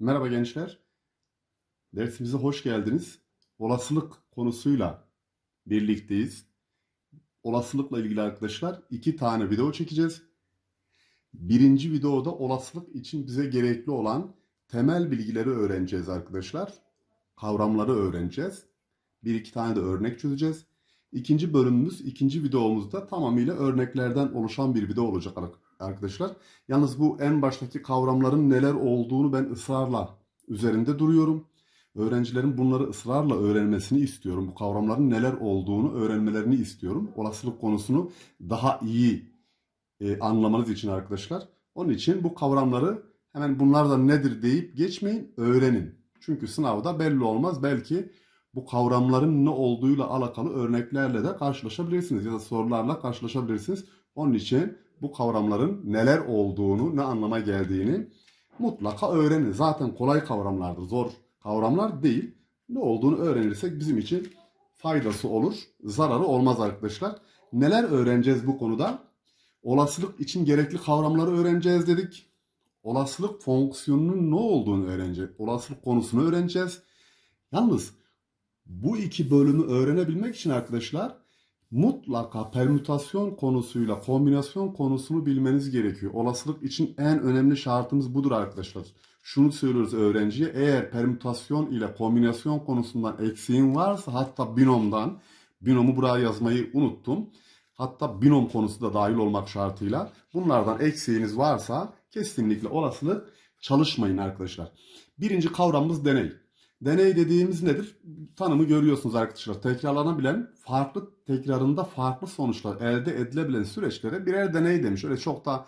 Merhaba gençler. Dersimize hoş geldiniz. Olasılık konusuyla birlikteyiz. Olasılıkla ilgili arkadaşlar iki tane video çekeceğiz. Birinci videoda olasılık için bize gerekli olan temel bilgileri öğreneceğiz arkadaşlar. Kavramları öğreneceğiz. Bir iki tane de örnek çözeceğiz. İkinci bölümümüz, ikinci videomuzda tamamıyla örneklerden oluşan bir video olacak arkadaşlar. Yalnız bu en baştaki kavramların neler olduğunu ben ısrarla üzerinde duruyorum. Öğrencilerin bunları ısrarla öğrenmesini istiyorum. Bu kavramların neler olduğunu öğrenmelerini istiyorum. Olasılık konusunu daha iyi e, anlamanız için arkadaşlar. Onun için bu kavramları hemen bunlar da nedir deyip geçmeyin, öğrenin. Çünkü sınavda belli olmaz. Belki bu kavramların ne olduğuyla alakalı örneklerle de karşılaşabilirsiniz ya da sorularla karşılaşabilirsiniz. Onun için bu kavramların neler olduğunu, ne anlama geldiğini mutlaka öğrenin. Zaten kolay kavramlardır, zor kavramlar değil. Ne olduğunu öğrenirsek bizim için faydası olur, zararı olmaz arkadaşlar. Neler öğreneceğiz bu konuda? Olasılık için gerekli kavramları öğreneceğiz dedik. Olasılık fonksiyonunun ne olduğunu öğreneceğiz. Olasılık konusunu öğreneceğiz. Yalnız bu iki bölümü öğrenebilmek için arkadaşlar mutlaka permütasyon konusuyla kombinasyon konusunu bilmeniz gerekiyor. Olasılık için en önemli şartımız budur arkadaşlar. Şunu söylüyoruz öğrenciye eğer permütasyon ile kombinasyon konusundan eksiğin varsa hatta binomdan binomu buraya yazmayı unuttum. Hatta binom konusu da dahil olmak şartıyla bunlardan eksiğiniz varsa kesinlikle olasılık çalışmayın arkadaşlar. Birinci kavramımız deney. Deney dediğimiz nedir? Tanımı görüyorsunuz arkadaşlar. Tekrarlanabilen, farklı tekrarında farklı sonuçlar elde edilebilen süreçlere birer deney demiş. Öyle çok da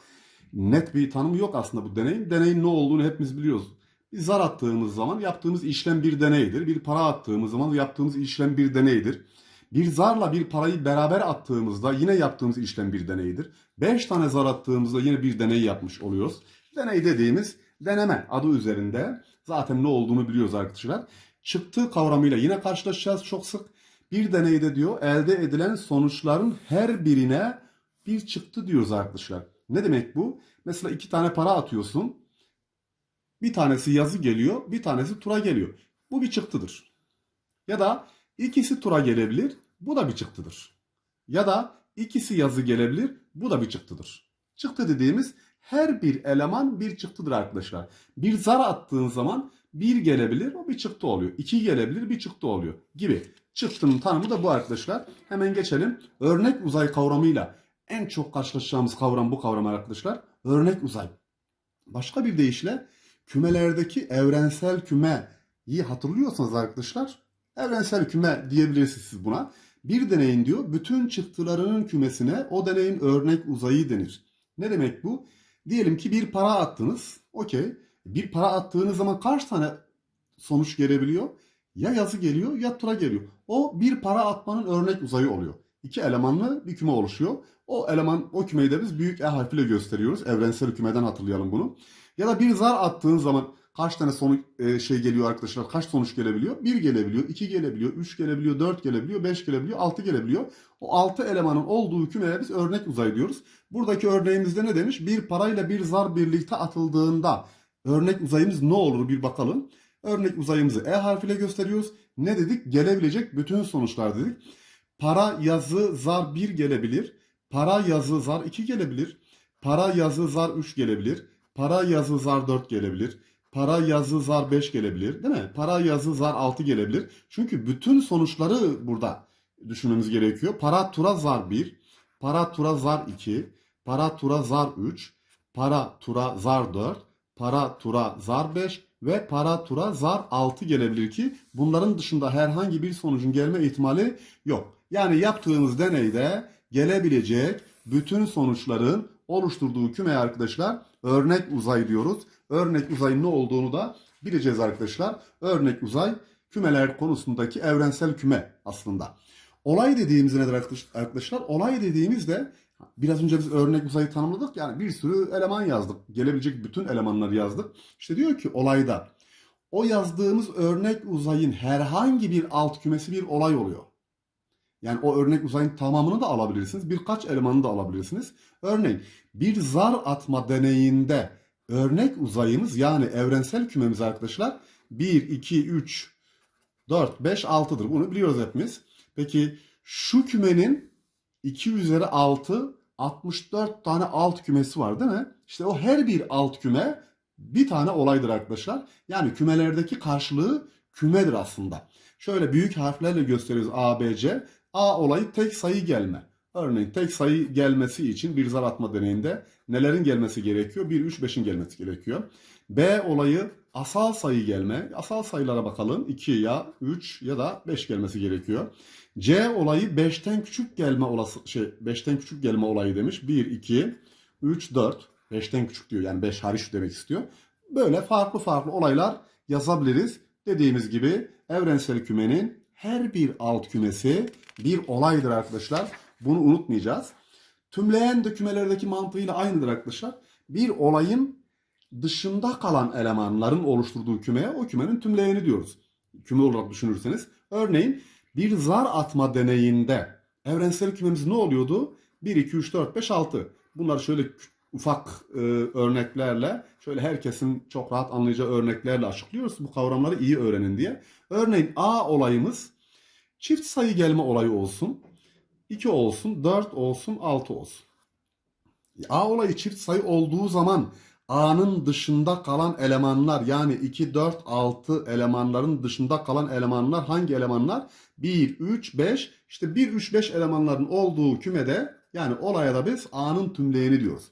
net bir tanımı yok aslında bu deneyin. Deneyin ne olduğunu hepimiz biliyoruz. Bir zar attığımız zaman yaptığımız işlem bir deneydir. Bir para attığımız zaman yaptığımız işlem bir deneydir. Bir zarla bir parayı beraber attığımızda yine yaptığımız işlem bir deneydir. Beş tane zar attığımızda yine bir deney yapmış oluyoruz. Deney dediğimiz deneme adı üzerinde zaten ne olduğunu biliyoruz arkadaşlar. Çıktı kavramıyla yine karşılaşacağız çok sık. Bir deneyde diyor elde edilen sonuçların her birine bir çıktı diyoruz arkadaşlar. Ne demek bu? Mesela iki tane para atıyorsun. Bir tanesi yazı geliyor, bir tanesi tura geliyor. Bu bir çıktıdır. Ya da ikisi tura gelebilir, bu da bir çıktıdır. Ya da ikisi yazı gelebilir, bu da bir çıktıdır. Çıktı dediğimiz her bir eleman bir çıktıdır arkadaşlar. Bir zar attığın zaman bir gelebilir o bir çıktı oluyor. İki gelebilir bir çıktı oluyor gibi. Çıktının tanımı da bu arkadaşlar. Hemen geçelim. Örnek uzay kavramıyla en çok karşılaşacağımız kavram bu kavram arkadaşlar. Örnek uzay. Başka bir deyişle kümelerdeki evrensel kümeyi hatırlıyorsanız arkadaşlar evrensel küme diyebilirsiniz siz buna. Bir deneyin diyor bütün çıktılarının kümesine o deneyin örnek uzayı denir. Ne demek bu? Diyelim ki bir para attınız. Okey. Bir para attığınız zaman kaç tane sonuç gelebiliyor? Ya yazı geliyor ya tura geliyor. O bir para atmanın örnek uzayı oluyor. İki elemanlı bir küme oluşuyor. O eleman, o kümeyi de biz büyük E harfiyle gösteriyoruz. Evrensel kümeden hatırlayalım bunu. Ya da bir zar attığın zaman kaç tane sonuç e, şey geliyor arkadaşlar? Kaç sonuç gelebiliyor? Bir gelebiliyor, iki gelebiliyor, üç gelebiliyor, dört gelebiliyor, beş gelebiliyor, altı gelebiliyor. O altı elemanın olduğu kümeye biz örnek uzay diyoruz. Buradaki örneğimizde ne demiş? Bir parayla bir zar birlikte atıldığında örnek uzayımız ne olur bir bakalım. Örnek uzayımızı E harfiyle gösteriyoruz. Ne dedik? Gelebilecek bütün sonuçlar dedik. Para, yazı, zar 1 gelebilir. Para, yazı, zar 2 gelebilir. Para, yazı, zar 3 gelebilir. Para, yazı, zar 4 gelebilir. Para, yazı, zar 5 gelebilir. Değil mi? Para, yazı, zar 6 gelebilir. Çünkü bütün sonuçları burada düşünmemiz gerekiyor. Para, tura, zar 1. Para, tura, zar 2. Para, tura, zar 3. Para, tura, zar 4. Para, tura, zar 5 ve para tura zar 6 gelebilir ki bunların dışında herhangi bir sonucun gelme ihtimali yok. Yani yaptığımız deneyde gelebilecek bütün sonuçların oluşturduğu kümeye arkadaşlar örnek uzay diyoruz. Örnek uzayın ne olduğunu da bileceğiz arkadaşlar. Örnek uzay kümeler konusundaki evrensel küme aslında. Olay dediğimiz nedir arkadaşlar? Olay dediğimiz de Biraz önce biz örnek uzayı tanımladık. Yani bir sürü eleman yazdık. Gelebilecek bütün elemanları yazdık. İşte diyor ki olayda o yazdığımız örnek uzayın herhangi bir alt kümesi bir olay oluyor. Yani o örnek uzayın tamamını da alabilirsiniz. Birkaç elemanını da alabilirsiniz. Örneğin bir zar atma deneyinde örnek uzayımız yani evrensel kümemiz arkadaşlar 1, 2, 3, 4, 5, 6'dır. Bunu biliyoruz hepimiz. Peki şu kümenin 2 üzeri 6, 64 tane alt kümesi var değil mi? İşte o her bir alt küme bir tane olaydır arkadaşlar. Yani kümelerdeki karşılığı kümedir aslında. Şöyle büyük harflerle gösteriyoruz A, B, C. A olayı tek sayı gelme. Örneğin tek sayı gelmesi için bir zar atma deneyinde nelerin gelmesi gerekiyor? 1, 3, 5'in gelmesi gerekiyor. B olayı asal sayı gelme. Asal sayılara bakalım. 2 ya 3 ya da 5 gelmesi gerekiyor. C olayı 5'ten küçük gelme olası şey 5'ten küçük gelme olayı demiş. 1 2 3 4 5'ten küçük diyor. Yani 5 hariç demek istiyor. Böyle farklı farklı olaylar yazabiliriz. Dediğimiz gibi evrensel kümenin her bir alt kümesi bir olaydır arkadaşlar. Bunu unutmayacağız. Tümleyen de kümelerdeki mantığıyla aynıdır arkadaşlar. Bir olayın dışında kalan elemanların oluşturduğu kümeye o kümenin tümleyeni diyoruz. Küme olarak düşünürseniz. Örneğin bir zar atma deneyinde evrensel kümemiz ne oluyordu? 1, 2, 3, 4, 5, 6. Bunları şöyle ufak e, örneklerle, şöyle herkesin çok rahat anlayacağı örneklerle açıklıyoruz. Bu kavramları iyi öğrenin diye. Örneğin A olayımız çift sayı gelme olayı olsun. 2 olsun, 4 olsun, 6 olsun. A olayı çift sayı olduğu zaman A'nın dışında kalan elemanlar yani 2, 4, 6 elemanların dışında kalan elemanlar hangi elemanlar? 1, 3, 5 işte 1, 3, 5 elemanların olduğu kümede yani olaya da biz A'nın tümleyeni diyoruz.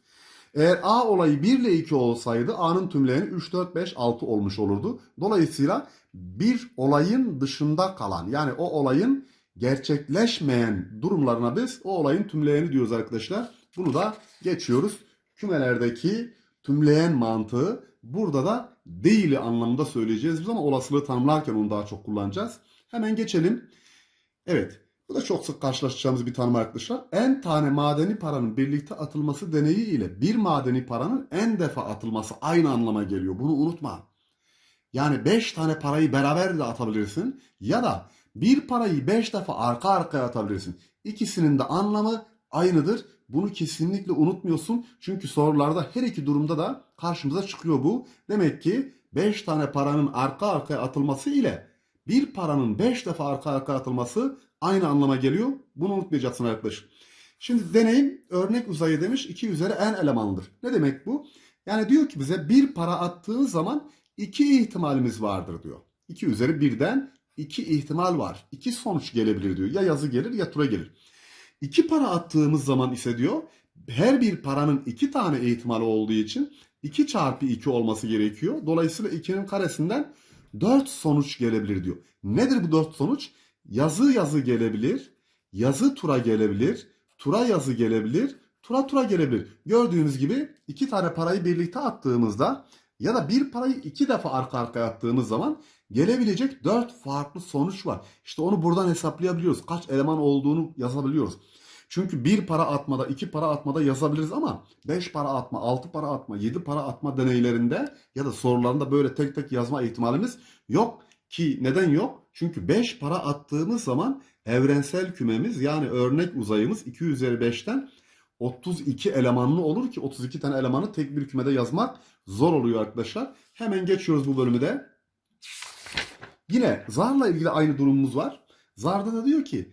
Eğer A olayı 1 ile 2 olsaydı A'nın tümleyeni 3, 4, 5, 6 olmuş olurdu. Dolayısıyla bir olayın dışında kalan yani o olayın gerçekleşmeyen durumlarına biz o olayın tümleyeni diyoruz arkadaşlar. Bunu da geçiyoruz. Kümelerdeki tümleyen mantığı burada da değili anlamında söyleyeceğiz biz ama olasılığı tanımlarken onu daha çok kullanacağız. Hemen geçelim. Evet. Bu da çok sık karşılaşacağımız bir tanım arkadaşlar. En tane madeni paranın birlikte atılması deneyi ile bir madeni paranın en defa atılması aynı anlama geliyor. Bunu unutma. Yani 5 tane parayı beraber de atabilirsin ya da bir parayı 5 defa arka arkaya atabilirsin. İkisinin de anlamı aynıdır. Bunu kesinlikle unutmuyorsun. Çünkü sorularda her iki durumda da karşımıza çıkıyor bu. Demek ki 5 tane paranın arka arkaya atılması ile bir paranın 5 defa arka arkaya atılması aynı anlama geliyor. Bunu unutmayacaksın arkadaş. Şimdi deneyim örnek uzayı demiş 2 üzeri n elemanlıdır. Ne demek bu? Yani diyor ki bize bir para attığın zaman iki ihtimalimiz vardır diyor. 2 üzeri 1'den iki ihtimal var. İki sonuç gelebilir diyor. Ya yazı gelir ya tura gelir. İki para attığımız zaman ise diyor her bir paranın iki tane ihtimali olduğu için 2 çarpı 2 olması gerekiyor. Dolayısıyla 2'nin karesinden 4 sonuç gelebilir diyor. Nedir bu 4 sonuç? Yazı yazı gelebilir, yazı tura gelebilir, tura yazı gelebilir, tura tura gelebilir. Gördüğünüz gibi iki tane parayı birlikte attığımızda ya da bir parayı iki defa arka arkaya attığımız zaman gelebilecek dört farklı sonuç var. İşte onu buradan hesaplayabiliyoruz. Kaç eleman olduğunu yazabiliyoruz. Çünkü bir para atmada, iki para atmada yazabiliriz ama beş para atma, altı para atma, yedi para atma deneylerinde ya da sorularında böyle tek tek yazma ihtimalimiz yok. Ki neden yok? Çünkü 5 para attığımız zaman evrensel kümemiz yani örnek uzayımız 2 üzeri 5'ten 32 elemanlı olur ki 32 tane elemanı tek bir kümede yazmak zor oluyor arkadaşlar. Hemen geçiyoruz bu bölümü de. Yine zarla ilgili aynı durumumuz var. Zarda da diyor ki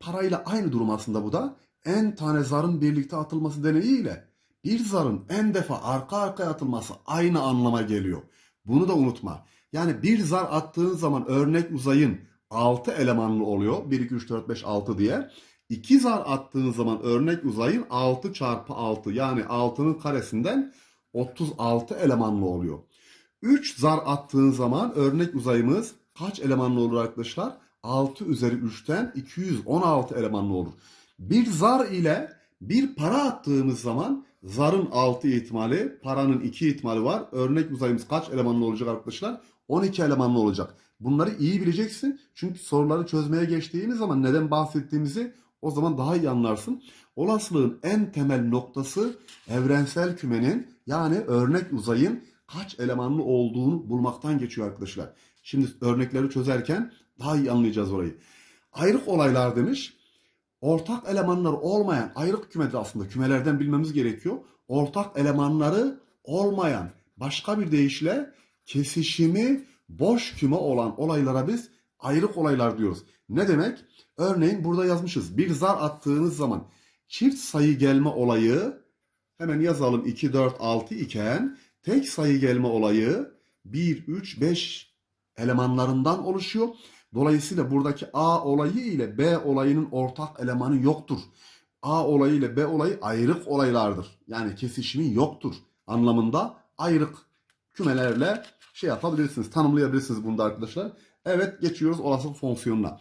parayla aynı durum aslında bu da. En tane zarın birlikte atılması deneyiyle bir zarın en defa arka arkaya atılması aynı anlama geliyor. Bunu da unutma. Yani bir zar attığın zaman örnek uzayın 6 elemanlı oluyor. 1, 2, 3, 4, 5, 6 diye. 2 zar attığın zaman örnek uzayın 6 çarpı 6 yani 6'nın karesinden 36 elemanlı oluyor. 3 zar attığın zaman örnek uzayımız kaç elemanlı olur arkadaşlar? 6 üzeri 3'ten 216 elemanlı olur. Bir zar ile bir para attığımız zaman zarın 6 ihtimali, paranın 2 ihtimali var. Örnek uzayımız kaç elemanlı olacak arkadaşlar? 12 elemanlı olacak. Bunları iyi bileceksin. Çünkü soruları çözmeye geçtiğimiz zaman neden bahsettiğimizi o zaman daha iyi anlarsın. Olasılığın en temel noktası evrensel kümenin yani örnek uzayın kaç elemanlı olduğunu bulmaktan geçiyor arkadaşlar. Şimdi örnekleri çözerken daha iyi anlayacağız orayı. Ayrık olaylar demiş. Ortak elemanları olmayan ayrık kümedir aslında. Kümelerden bilmemiz gerekiyor. Ortak elemanları olmayan başka bir deyişle kesişimi boş küme olan olaylara biz ayrık olaylar diyoruz. Ne demek? Örneğin burada yazmışız. Bir zar attığınız zaman çift sayı gelme olayı hemen yazalım 2, 4, 6 iken tek sayı gelme olayı 1, 3, 5 elemanlarından oluşuyor. Dolayısıyla buradaki A olayı ile B olayının ortak elemanı yoktur. A olayı ile B olayı ayrık olaylardır. Yani kesişimi yoktur anlamında ayrık kümelerle şey yapabilirsiniz, tanımlayabilirsiniz bunu da arkadaşlar. Evet geçiyoruz olasılık fonksiyonuna.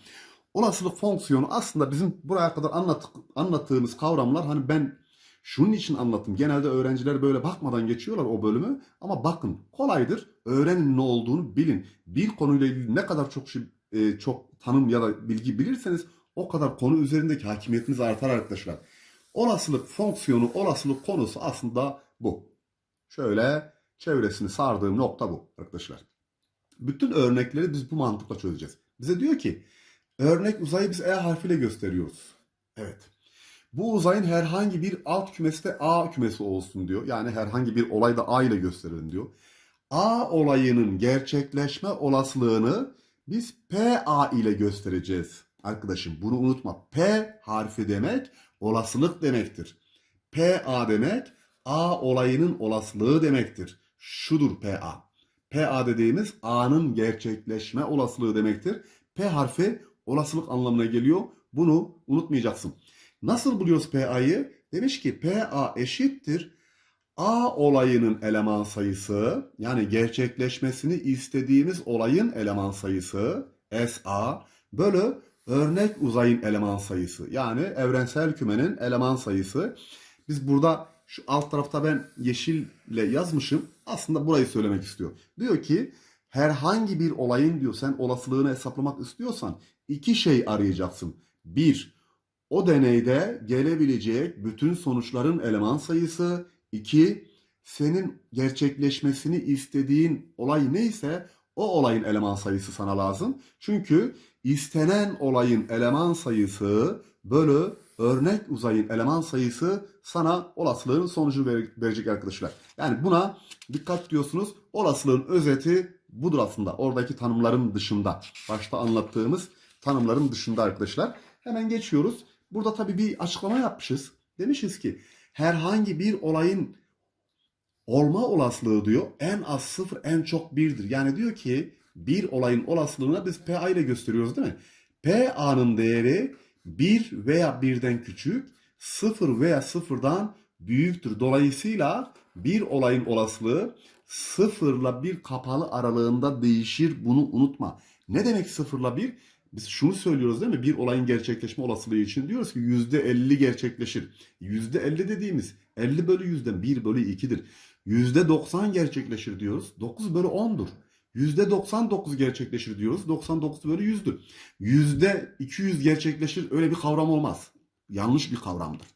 Olasılık fonksiyonu aslında bizim buraya kadar anlattık, anlattığımız kavramlar hani ben şunun için anlattım. Genelde öğrenciler böyle bakmadan geçiyorlar o bölümü. Ama bakın kolaydır. Öğrenin ne olduğunu bilin. Bir konuyla ilgili ne kadar çok şey, e, çok tanım ya da bilgi bilirseniz o kadar konu üzerindeki hakimiyetiniz artar arkadaşlar. Olasılık fonksiyonu, olasılık konusu aslında bu. Şöyle çevresini sardığım nokta bu arkadaşlar. Bütün örnekleri biz bu mantıkla çözeceğiz. Bize diyor ki örnek uzayı biz E harfiyle gösteriyoruz. Evet. Bu uzayın herhangi bir alt kümesi de A kümesi olsun diyor. Yani herhangi bir olay da A ile gösterelim diyor. A olayının gerçekleşme olasılığını biz PA ile göstereceğiz. Arkadaşım bunu unutma. P harfi demek olasılık demektir. PA demek A olayının olasılığı demektir. Şudur PA. PA dediğimiz A'nın gerçekleşme olasılığı demektir. P harfi olasılık anlamına geliyor. Bunu unutmayacaksın. Nasıl buluyoruz PA'yı? Demiş ki PA eşittir A olayının eleman sayısı yani gerçekleşmesini istediğimiz olayın eleman sayısı SA bölü örnek uzayın eleman sayısı yani evrensel kümenin eleman sayısı. Biz burada şu alt tarafta ben yeşille yazmışım. Aslında burayı söylemek istiyor. Diyor ki herhangi bir olayın diyor sen olasılığını hesaplamak istiyorsan iki şey arayacaksın. Bir, o deneyde gelebilecek bütün sonuçların eleman sayısı. iki senin gerçekleşmesini istediğin olay neyse o olayın eleman sayısı sana lazım. Çünkü istenen olayın eleman sayısı bölü örnek uzayın eleman sayısı sana olasılığın sonucu ver- verecek arkadaşlar. Yani buna dikkat diyorsunuz. Olasılığın özeti budur aslında. Oradaki tanımların dışında. Başta anlattığımız tanımların dışında arkadaşlar. Hemen geçiyoruz. Burada tabii bir açıklama yapmışız. Demişiz ki herhangi bir olayın olma olasılığı diyor en az sıfır en çok birdir. Yani diyor ki bir olayın olasılığını biz PA ile gösteriyoruz değil mi? PA'nın değeri 1 veya birden küçük, 0 veya sıfırdan büyüktür. Dolayısıyla bir olayın olasılığı sıfırla bir kapalı aralığında değişir. Bunu unutma. Ne demek sıfırla bir? Biz şunu söylüyoruz değil mi? Bir olayın gerçekleşme olasılığı için diyoruz ki %50 gerçekleşir. %50 dediğimiz 50 bölü 100'den 1 bölü 2'dir. %90 gerçekleşir diyoruz. 9 bölü 10'dur. %99 gerçekleşir diyoruz. 99 bölü 100'dür. %200 gerçekleşir öyle bir kavram olmaz. Yanlış bir kavramdır.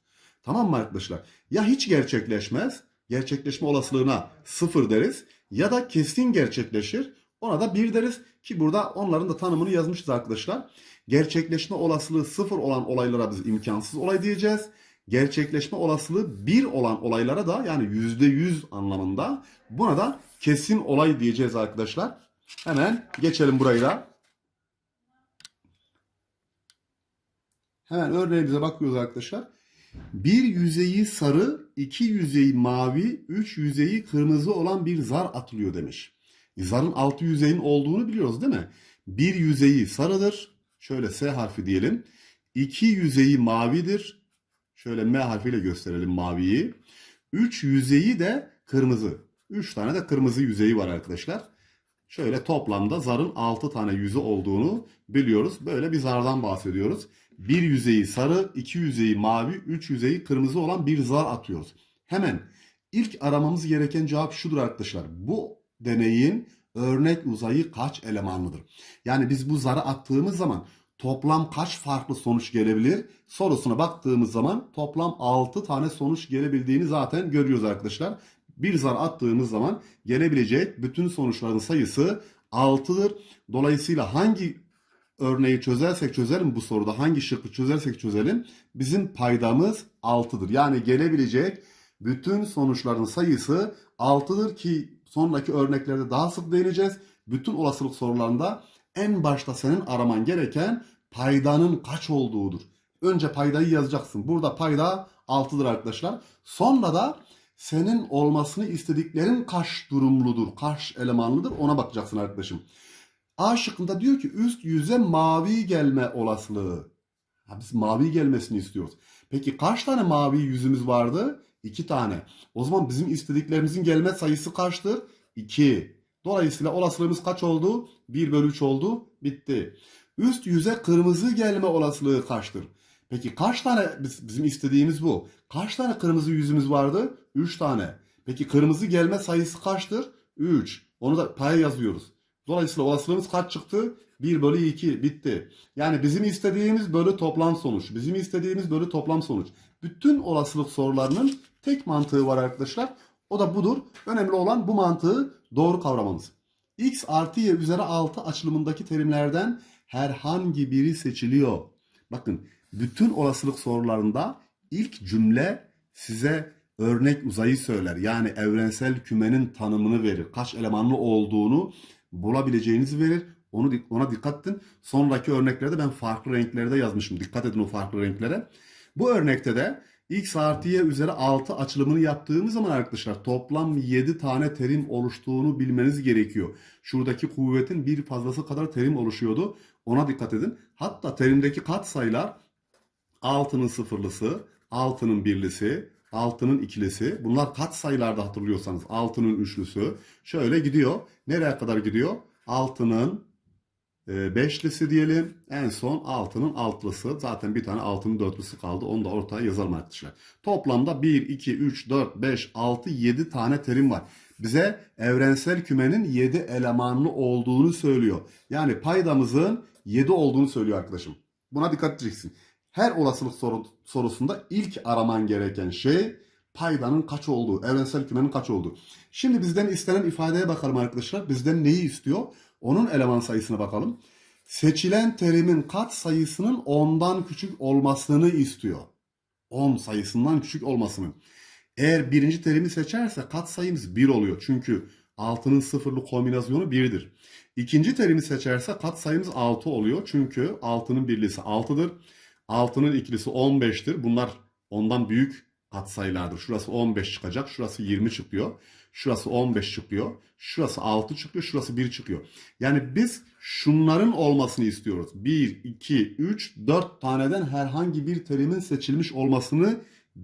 Tamam mı arkadaşlar? Ya hiç gerçekleşmez, gerçekleşme olasılığına sıfır deriz ya da kesin gerçekleşir. Ona da bir deriz ki burada onların da tanımını yazmışız arkadaşlar. Gerçekleşme olasılığı sıfır olan olaylara biz imkansız olay diyeceğiz. Gerçekleşme olasılığı bir olan olaylara da yani yüzde yüz anlamında buna da kesin olay diyeceğiz arkadaşlar. Hemen geçelim burayı da. Hemen örneğimize bakıyoruz arkadaşlar. Bir yüzeyi sarı, iki yüzeyi mavi, üç yüzeyi kırmızı olan bir zar atılıyor demiş. Zarın altı yüzeyin olduğunu biliyoruz değil mi? Bir yüzeyi sarıdır. Şöyle S harfi diyelim. İki yüzeyi mavidir. Şöyle M harfiyle gösterelim maviyi. Üç yüzeyi de kırmızı. Üç tane de kırmızı yüzeyi var arkadaşlar. Şöyle toplamda zarın 6 tane yüzü olduğunu biliyoruz. Böyle bir zardan bahsediyoruz. Bir yüzeyi sarı, iki yüzeyi mavi, üç yüzeyi kırmızı olan bir zar atıyoruz. Hemen ilk aramamız gereken cevap şudur arkadaşlar. Bu deneyin örnek uzayı kaç elemanlıdır? Yani biz bu zarı attığımız zaman toplam kaç farklı sonuç gelebilir sorusuna baktığımız zaman toplam 6 tane sonuç gelebildiğini zaten görüyoruz arkadaşlar. Bir zar attığımız zaman gelebilecek bütün sonuçların sayısı 6'dır. Dolayısıyla hangi örneği çözersek çözelim bu soruda hangi şıkkı çözersek çözelim bizim paydamız 6'dır. Yani gelebilecek bütün sonuçların sayısı 6'dır ki sonraki örneklerde daha sık değineceğiz. Bütün olasılık sorularında en başta senin araman gereken paydanın kaç olduğudur. Önce paydayı yazacaksın. Burada payda 6'dır arkadaşlar. Sonra da senin olmasını istediklerin kaç durumludur, kaç elemanlıdır ona bakacaksın arkadaşım. A şıkkında diyor ki üst yüze mavi gelme olasılığı. Ha, biz mavi gelmesini istiyoruz. Peki kaç tane mavi yüzümüz vardı? İki tane. O zaman bizim istediklerimizin gelme sayısı kaçtır? 2. Dolayısıyla olasılığımız kaç oldu? 1 bölü 3 oldu. Bitti. Üst yüze kırmızı gelme olasılığı kaçtır? Peki kaç tane biz- bizim istediğimiz bu? Kaç tane kırmızı yüzümüz vardı? 3 tane. Peki kırmızı gelme sayısı kaçtır? 3. Onu da paya yazıyoruz. Dolayısıyla olasılığımız kaç çıktı? 1 bölü 2 bitti. Yani bizim istediğimiz bölü toplam sonuç. Bizim istediğimiz bölü toplam sonuç. Bütün olasılık sorularının tek mantığı var arkadaşlar. O da budur. Önemli olan bu mantığı doğru kavramamız. x artı y üzeri 6 açılımındaki terimlerden herhangi biri seçiliyor. Bakın bütün olasılık sorularında ilk cümle size örnek uzayı söyler. Yani evrensel kümenin tanımını verir. Kaç elemanlı olduğunu bulabileceğinizi verir. Onu ona dikkat edin. Sonraki örneklerde ben farklı renklerde yazmışım. Dikkat edin o farklı renklere. Bu örnekte de x artı y üzeri 6 açılımını yaptığımız zaman arkadaşlar toplam 7 tane terim oluştuğunu bilmeniz gerekiyor. Şuradaki kuvvetin bir fazlası kadar terim oluşuyordu. Ona dikkat edin. Hatta terimdeki katsayılar 6'nın sıfırlısı, 6'nın birlisi, 6'nın ikilisi. Bunlar kat sayılarda hatırlıyorsanız 6'nın üçlüsü. Şöyle gidiyor. Nereye kadar gidiyor? 6'nın e, beşlisi diyelim. En son 6'nın altlısı. Zaten bir tane 6'nın dörtlüsü kaldı. Onu da ortaya yazalım arkadaşlar. Toplamda 1, 2, 3, 4, 5, 6, 7 tane terim var. Bize evrensel kümenin 7 elemanlı olduğunu söylüyor. Yani paydamızın 7 olduğunu söylüyor arkadaşım. Buna dikkat edeceksin. Her olasılık soru, sorusunda ilk araman gereken şey paydanın kaç olduğu, evrensel kümenin kaç olduğu. Şimdi bizden istenen ifadeye bakalım arkadaşlar. Bizden neyi istiyor? Onun eleman sayısına bakalım. Seçilen terimin kat sayısının 10'dan küçük olmasını istiyor. 10 sayısından küçük olmasını. Eğer birinci terimi seçerse kat sayımız 1 oluyor. Çünkü 6'nın sıfırlı kombinasyonu 1'dir. İkinci terimi seçerse kat sayımız 6 oluyor. Çünkü 6'nın birlisi 6'dır. 6'nın ikilisi 15'tir. Bunlar ondan büyük katsayılardır. Şurası 15 çıkacak. Şurası 20 çıkıyor. Şurası 15 çıkıyor. Şurası 6 çıkıyor. Şurası 1 çıkıyor. Yani biz şunların olmasını istiyoruz. 1, 2, 3, 4 taneden herhangi bir terimin seçilmiş olmasını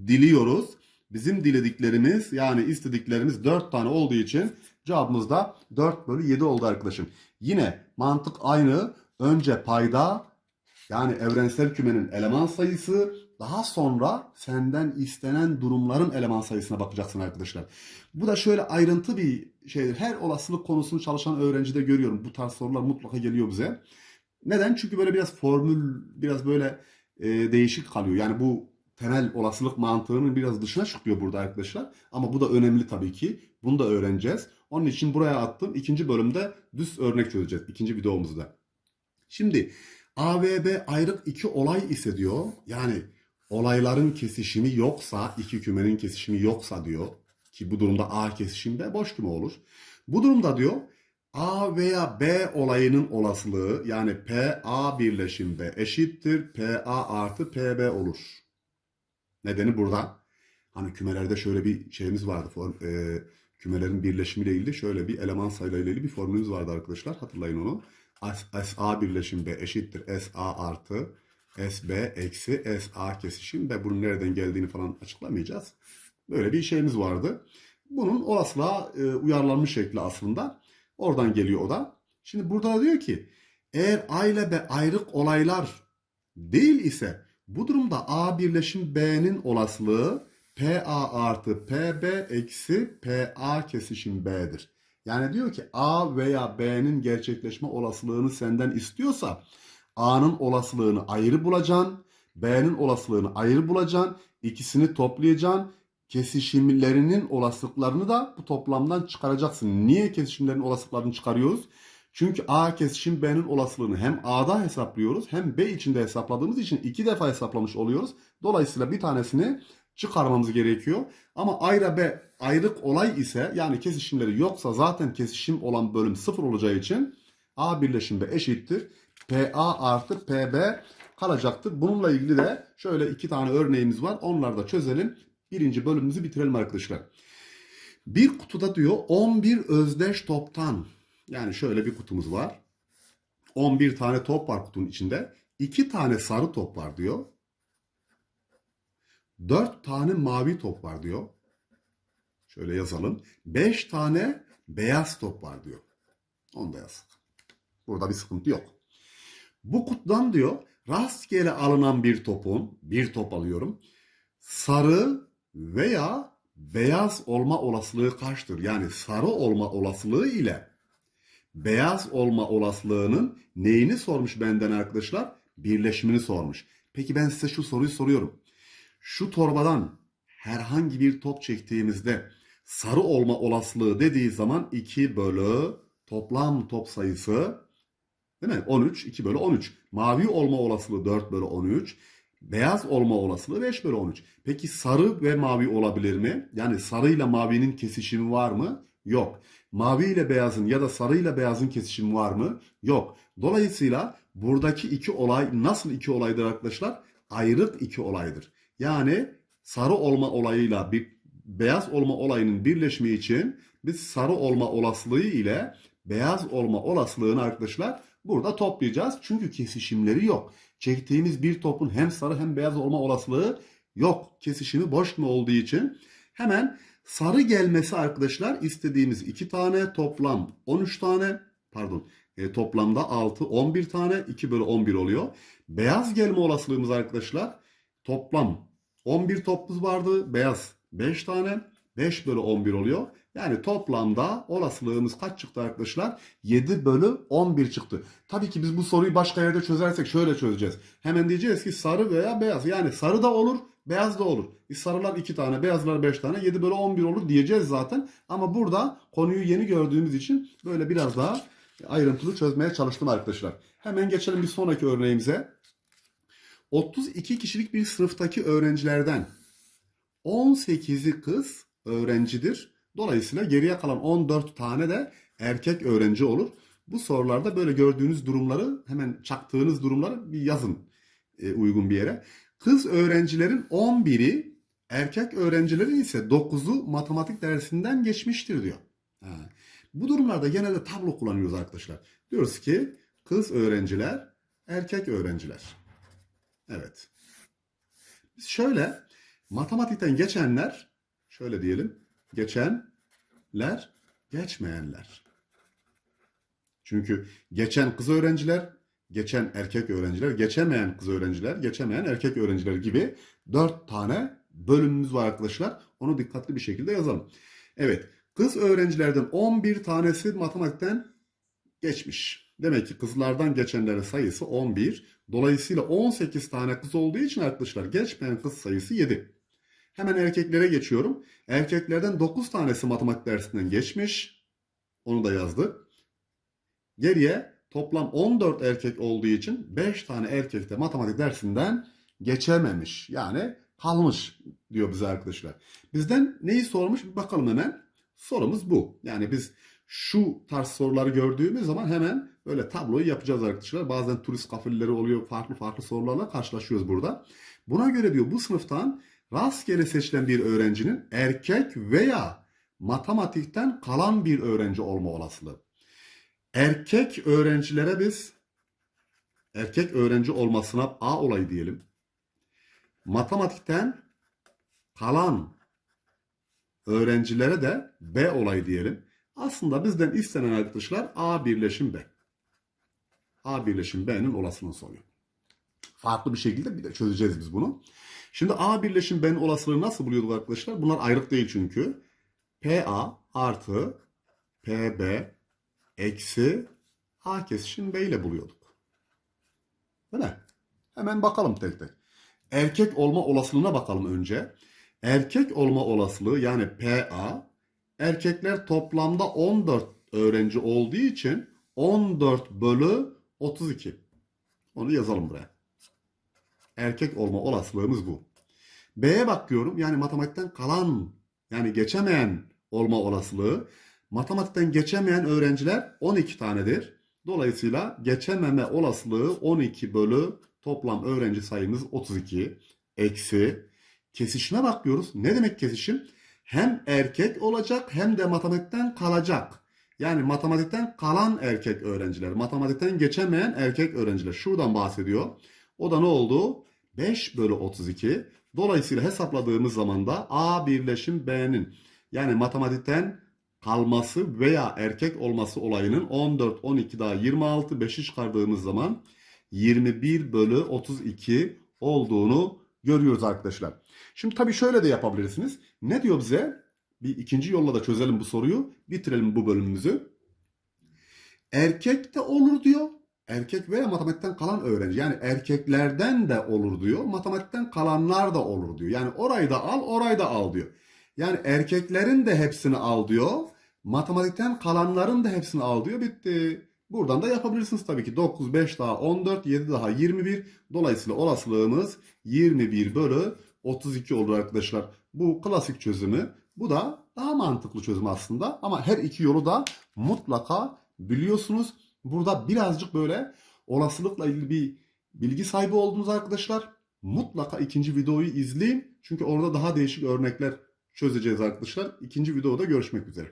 diliyoruz. Bizim dilediklerimiz yani istediklerimiz 4 tane olduğu için cevabımız da 4 bölü 7 oldu arkadaşım. Yine mantık aynı. Önce payda yani evrensel kümenin eleman sayısı daha sonra senden istenen durumların eleman sayısına bakacaksın arkadaşlar. Bu da şöyle ayrıntı bir şeydir. Her olasılık konusunu çalışan öğrencide görüyorum. Bu tarz sorular mutlaka geliyor bize. Neden? Çünkü böyle biraz formül, biraz böyle e, değişik kalıyor. Yani bu temel olasılık mantığının biraz dışına çıkıyor burada arkadaşlar. Ama bu da önemli tabii ki. Bunu da öğreneceğiz. Onun için buraya attım. İkinci bölümde düz örnek çözeceğiz. İkinci videomuzda. Şimdi A ve B ayrık iki olay ise diyor. Yani olayların kesişimi yoksa, iki kümenin kesişimi yoksa diyor. Ki bu durumda A kesişim B boş küme olur. Bu durumda diyor A veya B olayının olasılığı yani P A birleşim B eşittir P A artı P B olur. Nedeni burada. Hani kümelerde şöyle bir şeyimiz vardı. Form, e, kümelerin birleşimiyle ilgili şöyle bir eleman sayılarıyla ilgili bir formülümüz vardı arkadaşlar. Hatırlayın onu. SA birleşim B eşittir SA artı SB eksi SA kesişim ve bunun nereden geldiğini falan açıklamayacağız. Böyle bir şeyimiz vardı. Bunun olasılığa e, uyarlanmış şekli aslında. Oradan geliyor o da. Şimdi burada da diyor ki eğer A ile B ayrık olaylar değil ise bu durumda A birleşim B'nin olasılığı PA artı PB eksi PA kesişim B'dir. Yani diyor ki A veya B'nin gerçekleşme olasılığını senden istiyorsa A'nın olasılığını ayrı bulacaksın. B'nin olasılığını ayrı bulacaksın. İkisini toplayacaksın. Kesişimlerinin olasılıklarını da bu toplamdan çıkaracaksın. Niye kesişimlerin olasılıklarını çıkarıyoruz? Çünkü A kesişim B'nin olasılığını hem A'da hesaplıyoruz hem B içinde hesapladığımız için iki defa hesaplamış oluyoruz. Dolayısıyla bir tanesini çıkarmamız gerekiyor. Ama ayrı B ayrık olay ise yani kesişimleri yoksa zaten kesişim olan bölüm sıfır olacağı için A birleşim B eşittir. PA artı PB kalacaktır. Bununla ilgili de şöyle iki tane örneğimiz var. Onları da çözelim. Birinci bölümümüzü bitirelim arkadaşlar. Bir kutuda diyor 11 özdeş toptan yani şöyle bir kutumuz var. 11 tane top var kutunun içinde. 2 tane sarı top var diyor. 4 tane mavi top var diyor. Şöyle yazalım. 5 tane beyaz top var diyor. Onu da yazdık. Burada bir sıkıntı yok. Bu kutudan diyor rastgele alınan bir topun, bir top alıyorum. Sarı veya beyaz olma olasılığı kaçtır? Yani sarı olma olasılığı ile beyaz olma olasılığının neyini sormuş benden arkadaşlar? Birleşimini sormuş. Peki ben size şu soruyu soruyorum. Şu torbadan herhangi bir top çektiğimizde sarı olma olasılığı dediği zaman 2 bölü toplam top sayısı değil mi? 13, 2 bölü 13. Mavi olma olasılığı 4 bölü 13. Beyaz olma olasılığı 5 bölü 13. Peki sarı ve mavi olabilir mi? Yani sarı ile mavinin kesişimi var mı? Yok. Mavi ile beyazın ya da sarı ile beyazın kesişimi var mı? Yok. Dolayısıyla buradaki iki olay nasıl iki olaydır arkadaşlar? Ayrık iki olaydır. Yani sarı olma olayıyla bir beyaz olma olayının birleşimi için biz sarı olma olasılığı ile beyaz olma olasılığını arkadaşlar burada toplayacağız. Çünkü kesişimleri yok. Çektiğimiz bir topun hem sarı hem beyaz olma olasılığı yok. Kesişimi boş mu olduğu için hemen sarı gelmesi arkadaşlar istediğimiz iki tane toplam 13 tane pardon e, toplamda 6 11 tane 2 bölü 11 oluyor. Beyaz gelme olasılığımız arkadaşlar toplam 11 topumuz vardı. Beyaz 5 tane 5 bölü 11 oluyor. Yani toplamda olasılığımız kaç çıktı arkadaşlar? 7 bölü 11 çıktı. Tabii ki biz bu soruyu başka yerde çözersek şöyle çözeceğiz. Hemen diyeceğiz ki sarı veya beyaz. Yani sarı da olur, beyaz da olur. E sarılar 2 tane, beyazlar 5 tane, 7 bölü 11 olur diyeceğiz zaten. Ama burada konuyu yeni gördüğümüz için böyle biraz daha ayrıntılı çözmeye çalıştım arkadaşlar. Hemen geçelim bir sonraki örneğimize. 32 kişilik bir sınıftaki öğrencilerden 18'i kız öğrencidir. Dolayısıyla geriye kalan 14 tane de erkek öğrenci olur. Bu sorularda böyle gördüğünüz durumları hemen çaktığınız durumları bir yazın e, uygun bir yere. Kız öğrencilerin 11'i erkek öğrencilerin ise 9'u matematik dersinden geçmiştir diyor. Ha. Bu durumlarda genelde tablo kullanıyoruz arkadaşlar. Diyoruz ki kız öğrenciler, erkek öğrenciler. Evet. Biz şöyle matematikten geçenler şöyle diyelim. Geçenler, geçmeyenler. Çünkü geçen kız öğrenciler, geçen erkek öğrenciler, geçemeyen kız öğrenciler, geçemeyen erkek öğrenciler gibi dört tane bölümümüz var arkadaşlar. Onu dikkatli bir şekilde yazalım. Evet, kız öğrencilerden 11 tanesi matematikten geçmiş. Demek ki kızlardan geçenlerin sayısı 11. Dolayısıyla 18 tane kız olduğu için arkadaşlar geçmeyen kız sayısı 7. Hemen erkeklere geçiyorum. Erkeklerden 9 tanesi matematik dersinden geçmiş. Onu da yazdık. Geriye toplam 14 erkek olduğu için 5 tane erkek de matematik dersinden geçememiş. Yani kalmış diyor bize arkadaşlar. Bizden neyi sormuş bir bakalım hemen. Sorumuz bu. Yani biz şu tarz soruları gördüğümüz zaman hemen böyle tabloyu yapacağız arkadaşlar. Bazen turist kafilleri oluyor. Farklı farklı sorularla karşılaşıyoruz burada. Buna göre diyor bu sınıftan rastgele seçilen bir öğrencinin erkek veya matematikten kalan bir öğrenci olma olasılığı. Erkek öğrencilere biz erkek öğrenci olmasına A olayı diyelim. Matematikten kalan öğrencilere de B olayı diyelim. Aslında bizden istenen arkadaşlar A birleşim B. A birleşim B'nin olasılığını soruyor. Farklı bir şekilde bir de çözeceğiz biz bunu. Şimdi A birleşim B'nin olasılığını nasıl buluyorduk arkadaşlar? Bunlar ayrık değil çünkü. PA artı PB eksi A kesişim B ile buluyorduk. Değil mi? Hemen bakalım tek tek. Erkek olma olasılığına bakalım önce. Erkek olma olasılığı yani PA erkekler toplamda 14 öğrenci olduğu için 14 bölü 32. Onu yazalım buraya. Erkek olma olasılığımız bu. B'ye bakıyorum. Yani matematikten kalan yani geçemeyen olma olasılığı. Matematikten geçemeyen öğrenciler 12 tanedir. Dolayısıyla geçememe olasılığı 12 bölü toplam öğrenci sayımız 32. Eksi. Kesişime bakıyoruz. Ne demek kesişim? Hem erkek olacak hem de matematikten kalacak. Yani matematikten kalan erkek öğrenciler, matematikten geçemeyen erkek öğrenciler. Şuradan bahsediyor. O da ne oldu? 5 bölü 32. Dolayısıyla hesapladığımız zaman da A birleşim B'nin yani matematikten kalması veya erkek olması olayının 14, 12 daha 26, 5'i çıkardığımız zaman 21 bölü 32 olduğunu görüyoruz arkadaşlar. Şimdi tabii şöyle de yapabilirsiniz. Ne diyor bize? Bir ikinci yolla da çözelim bu soruyu. Bitirelim bu bölümümüzü. Erkek de olur diyor. Erkek veya matematikten kalan öğrenci. Yani erkeklerden de olur diyor. Matematikten kalanlar da olur diyor. Yani orayı da al, orayı da al diyor. Yani erkeklerin de hepsini al diyor. Matematikten kalanların da hepsini al diyor. Bitti. Buradan da yapabilirsiniz tabii ki. 9, 5 daha 14, 7 daha 21. Dolayısıyla olasılığımız 21 bölü 32 olur arkadaşlar. Bu klasik çözümü. Bu da daha mantıklı çözüm aslında. Ama her iki yolu da mutlaka biliyorsunuz. Burada birazcık böyle olasılıkla ilgili bir bilgi sahibi oldunuz arkadaşlar. Mutlaka ikinci videoyu izleyin. Çünkü orada daha değişik örnekler çözeceğiz arkadaşlar. İkinci videoda görüşmek üzere.